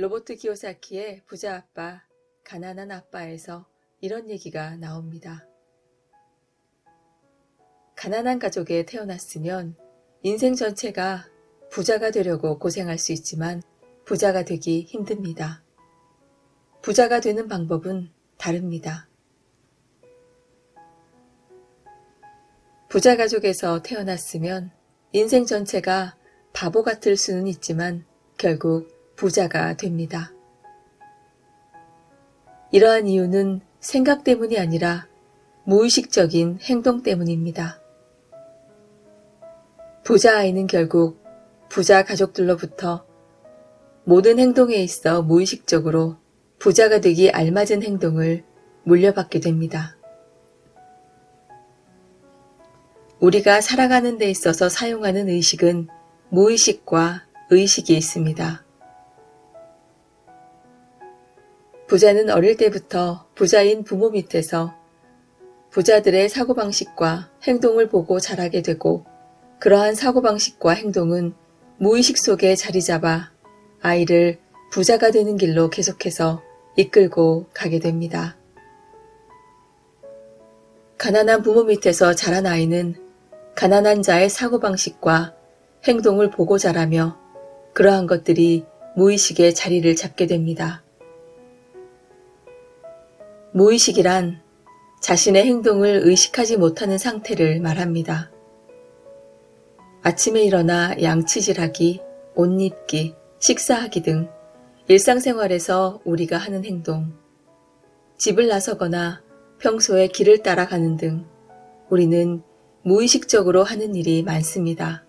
로버트 기요사키의 부자 아빠, 가난한 아빠에서 이런 얘기가 나옵니다. 가난한 가족에 태어났으면 인생 전체가 부자가 되려고 고생할 수 있지만 부자가 되기 힘듭니다. 부자가 되는 방법은 다릅니다. 부자 가족에서 태어났으면 인생 전체가 바보 같을 수는 있지만 결국 부자가 됩니다. 이러한 이유는 생각 때문이 아니라 무의식적인 행동 때문입니다. 부자 아이는 결국 부자 가족들로부터 모든 행동에 있어 무의식적으로 부자가 되기 알맞은 행동을 물려받게 됩니다. 우리가 살아가는 데 있어서 사용하는 의식은 무의식과 의식이 있습니다. 부자는 어릴 때부터 부자인 부모 밑에서 부자들의 사고방식과 행동을 보고 자라게 되고 그러한 사고방식과 행동은 무의식 속에 자리 잡아 아이를 부자가 되는 길로 계속해서 이끌고 가게 됩니다. 가난한 부모 밑에서 자란 아이는 가난한 자의 사고방식과 행동을 보고 자라며 그러한 것들이 무의식에 자리를 잡게 됩니다. 무의식이란 자신의 행동을 의식하지 못하는 상태를 말합니다. 아침에 일어나 양치질하기, 옷 입기, 식사하기 등 일상생활에서 우리가 하는 행동, 집을 나서거나 평소에 길을 따라가는 등 우리는 무의식적으로 하는 일이 많습니다.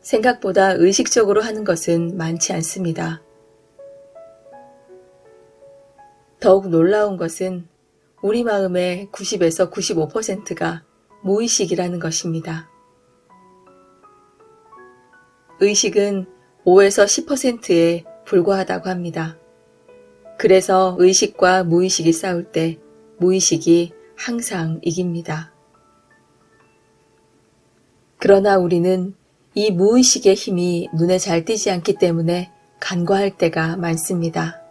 생각보다 의식적으로 하는 것은 많지 않습니다. 더욱 놀라운 것은 우리 마음의 90에서 95%가 무의식이라는 것입니다. 의식은 5에서 10%에 불과하다고 합니다. 그래서 의식과 무의식이 싸울 때 무의식이 항상 이깁니다. 그러나 우리는 이 무의식의 힘이 눈에 잘 띄지 않기 때문에 간과할 때가 많습니다.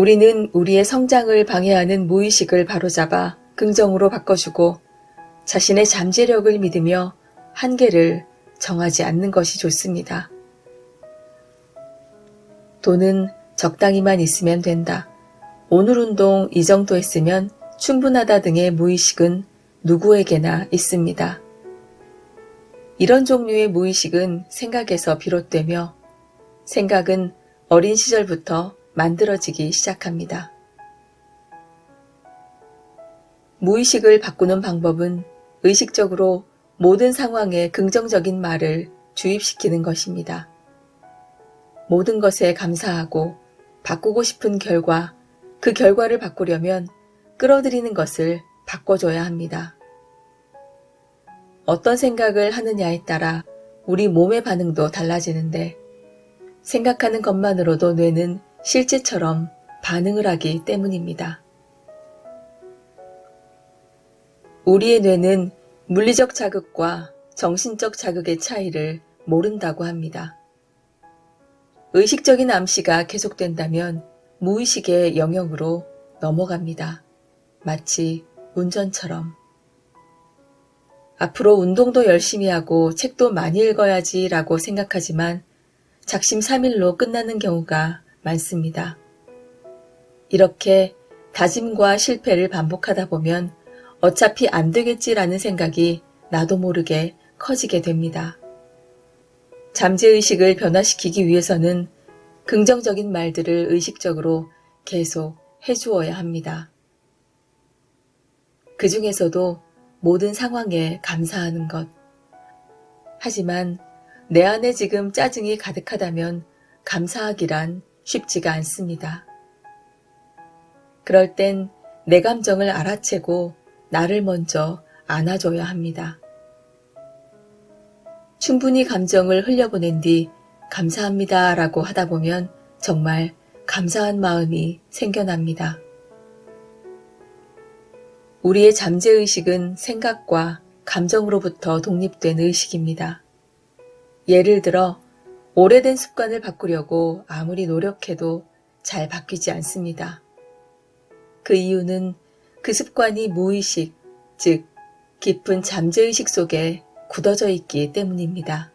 우리는 우리의 성장을 방해하는 무의식을 바로잡아 긍정으로 바꿔주고 자신의 잠재력을 믿으며 한계를 정하지 않는 것이 좋습니다. 돈은 적당히만 있으면 된다. 오늘 운동 이 정도 했으면 충분하다 등의 무의식은 누구에게나 있습니다. 이런 종류의 무의식은 생각에서 비롯되며 생각은 어린 시절부터 만들어지기 시작합니다. 무의식을 바꾸는 방법은 의식적으로 모든 상황에 긍정적인 말을 주입시키는 것입니다. 모든 것에 감사하고 바꾸고 싶은 결과, 그 결과를 바꾸려면 끌어들이는 것을 바꿔줘야 합니다. 어떤 생각을 하느냐에 따라 우리 몸의 반응도 달라지는데 생각하는 것만으로도 뇌는 실제처럼 반응을 하기 때문입니다. 우리의 뇌는 물리적 자극과 정신적 자극의 차이를 모른다고 합니다. 의식적인 암시가 계속된다면 무의식의 영역으로 넘어갑니다. 마치 운전처럼. 앞으로 운동도 열심히 하고 책도 많이 읽어야지 라고 생각하지만 작심삼일로 끝나는 경우가 많습니다. 이렇게 다짐과 실패를 반복하다 보면 어차피 안 되겠지라는 생각이 나도 모르게 커지게 됩니다. 잠재의식을 변화시키기 위해서는 긍정적인 말들을 의식적으로 계속 해주어야 합니다. 그 중에서도 모든 상황에 감사하는 것. 하지만 내 안에 지금 짜증이 가득하다면 감사하기란 쉽지가 않습니다. 그럴 땐 내 감정을 알아채고 나를 먼저 안아줘야 합니다. 충분히 감정을 흘려보낸 뒤 감사합니다 라고 하다 보면 정말 감사한 마음이 생겨납니다. 우리의 잠재의식은 생각과 감정으로부터 독립된 의식입니다. 예를 들어, 오래된 습관을 바꾸려고 아무리 노력해도 잘 바뀌지 않습니다. 그 이유는 그 습관이 무의식, 즉, 깊은 잠재의식 속에 굳어져 있기 때문입니다.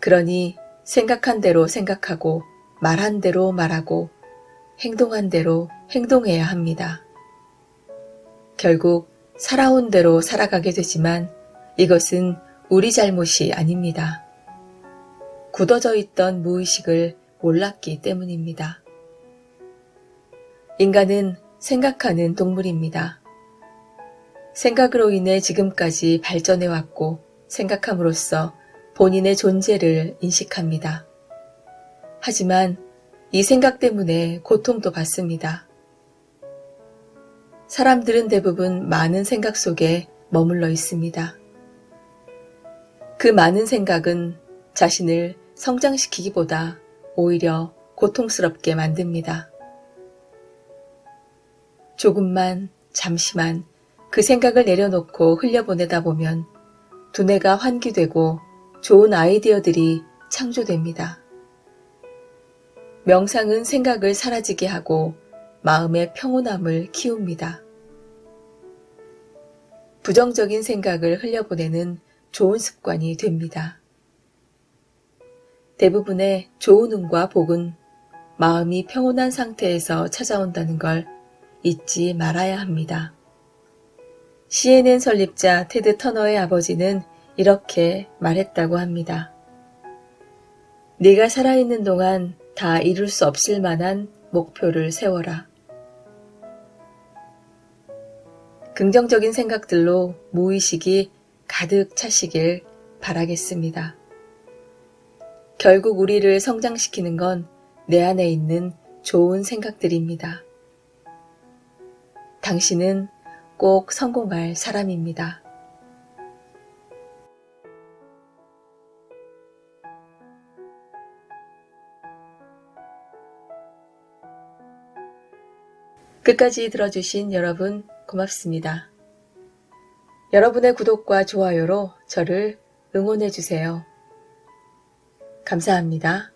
그러니 생각한 대로 생각하고 말한 대로 말하고 행동한 대로 행동해야 합니다. 결국 살아온 대로 살아가게 되지만 이것은 우리 잘못이 아닙니다. 굳어져 있던 무의식을 몰랐기 때문입니다. 인간은 생각하는 동물입니다. 생각으로 인해 지금까지 발전해왔고 생각함으로써 본인의 존재를 인식합니다. 하지만 이 생각 때문에 고통도 받습니다. 사람들은 대부분 많은 생각 속에 머물러 있습니다. 그 많은 생각은 자신을 성장시키기보다 오히려 고통스럽게 만듭니다. 조금만, 잠시만 그 생각을 내려놓고 흘려보내다 보면 두뇌가 환기되고 좋은 아이디어들이 창조됩니다. 명상은 생각을 사라지게 하고 마음의 평온함을 키웁니다. 부정적인 생각을 흘려보내는 좋은 습관이 됩니다. 대부분의 좋은 운과 복은 마음이 평온한 상태에서 찾아온다는 걸 잊지 말아야 합니다. CNN 설립자 테드 터너의 아버지는 이렇게 말했다고 합니다. 네가 살아있는 동안 다 이룰 수 없을 만한 목표를 세워라. 긍정적인 생각들로 무의식이 가득 차시길 바라겠습니다. 결국 우리를 성장시키는 건 내 안에 있는 좋은 생각들입니다. 당신은 꼭 성공할 사람입니다. 끝까지 들어주신 여러분 고맙습니다. 여러분의 구독과 좋아요로 저를 응원해 주세요. 감사합니다.